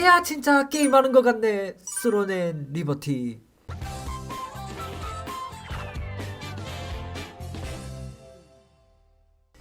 얘야 진짜 게임하는 것 같네. 스로넨 리버티.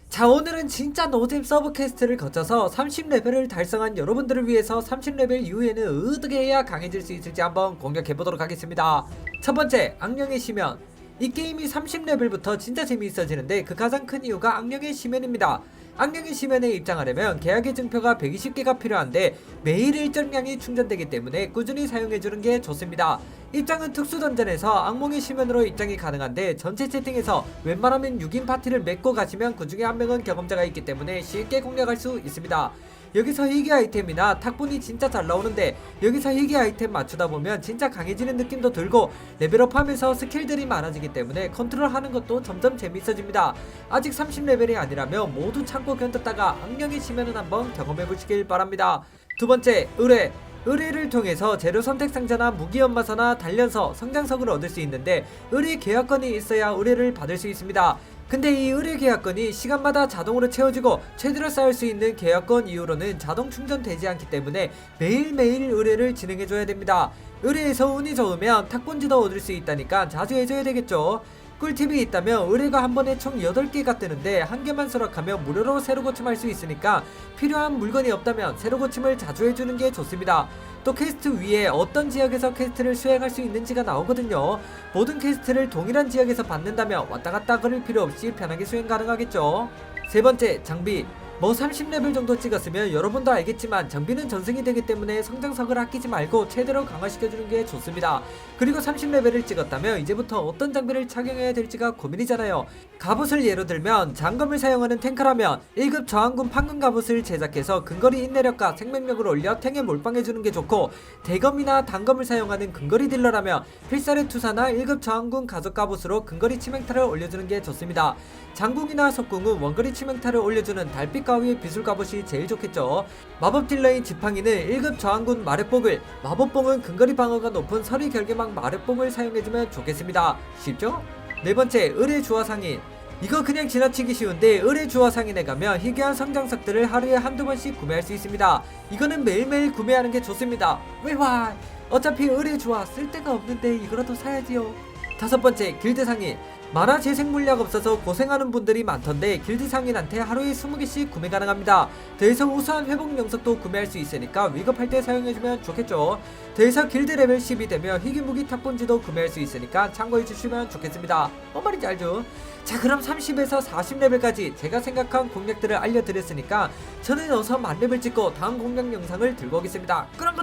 자 오늘은 진짜 노잼 서브캐스트를 거쳐서 30레벨을 달성한 여러분들을 위해서 30레벨 이후에는 어떻게 해야 강해질 수 있을지 한번 공략해보도록 하겠습니다. 첫 번째 악령의 시면 이 게임이 30레벨부터 진짜 재미있어지는데 그 가장 큰 이유가 악령의 시면입니다 악령의 시면에 입장하려면 계약의 증표가 120개가 필요한데 매일 일정량이 충전되기 때문에 꾸준히 사용해주는 게 좋습니다. 입장은 특수 던전에서 악몽의 시면으로 입장이 가능한데 전체 채팅에서 웬만하면 6인 파티를 맺고 가시면 그 중에 한 명은 경험자가 있기 때문에 쉽게 공략할 수 있습니다. 여기서 희귀 아이템이나 탁분이 진짜 잘 나오는데 여기서 희귀 아이템 맞추다 보면 진짜 강해지는 느낌도 들고 레벨업하면서 스킬들이 많아지기 때문에 컨트롤하는 것도 점점 재밌어집니다. 아직 30레벨이 아니라면 모두 참고 견뎠다가 악령이 치면은 한번 경험해 보시길 바랍니다. 두 번째 의뢰 의뢰를 통해서 재료 선택 상자나 무기 연마서나 단련서, 성장석을 얻을 수 있는데 의뢰 계약권이 있어야 의뢰를 받을 수 있습니다. 근데 이 의뢰 계약권이 시간마다 자동으로 채워지고 최대로 쌓을 수 있는 계약권 이후로는 자동 충전되지 않기 때문에 매일매일 의뢰를 진행해줘야 됩니다. 의뢰에서 운이 좋으면 탁본지도 얻을 수 있다니까 자주 해줘야 되겠죠. 꿀팁이 있다면 의뢰가 한 번에 총 8개가 뜨는데 한 개만 수락하면 무료로 새로 고침할 수 있으니까 필요한 물건이 없다면 새로 고침을 자주 해주는 게 좋습니다. 또 퀘스트 위에 어떤 지역에서 퀘스트를 수행할 수 있는지가 나오거든요. 모든 퀘스트를 동일한 지역에서 받는다면 왔다 갔다 거릴 필요 없이 편하게 수행 가능하겠죠. 세 번째, 장비. 뭐 30레벨 정도 찍었으면 여러분도 알겠지만 장비는 전승이 되기 때문에 성장석을 아끼지 말고 최대로 강화시켜주는 게 좋습니다. 그리고 30레벨을 찍었다면 이제부터 어떤 장비를 착용해야 될지가 고민이잖아요. 갑옷을 예로 들면 장검을 사용하는 탱크라면 1급 저항군 판금 갑옷을 제작해서 근거리 인내력과 생명력을 올려 탱에 몰빵해주는 게 좋고 대검이나 단검을 사용하는 근거리 딜러라면 필살의 투사나 1급 저항군 가속 갑옷으로 근거리 치명타를 올려주는 게 좋습니다. 장궁이나 석궁은 원거리 치명타를 올려주는 달빛 가위의 비술 갑옷이 제일 좋겠죠. 마법 딜러인 지팡이는 1급 저항군 마력봉을, 마법봉은 근거리 방어가 높은 서리 결계망 마력봉을 사용해주면 좋겠습니다. 쉽죠? 네 번째, 의뢰 주화상인. 이거 그냥 지나치기 쉬운데 의뢰 주화상인에 가면 희귀한 성장석들을 하루에 한두 번씩 구매할 수 있습니다. 이거는 매일매일 구매하는 게 좋습니다. 왜와? 어차피 의뢰 주화 쓸 데가 없는데 이거라도 사야지요. 다섯 번째, 길드 상인. 만화 재생 물약 없어서 고생하는 분들이 많던데 길드 상인한테 하루에 20개씩 구매 가능합니다. 더해서 우수한 회복 영석도 구매할 수 있으니까 위급할 때 사용해주면 좋겠죠. 더해서 길드 레벨 10이 되면 희귀 무기 탁본지도 구매할 수 있으니까 참고해 주시면 좋겠습니다. 뭔 말인지 알죠? 자 그럼 30에서 40레벨까지 제가 생각한 공략들을 알려드렸으니까 저는 어서 만렙을 찍고 다음 공략 영상을 들고 오겠습니다. 그럼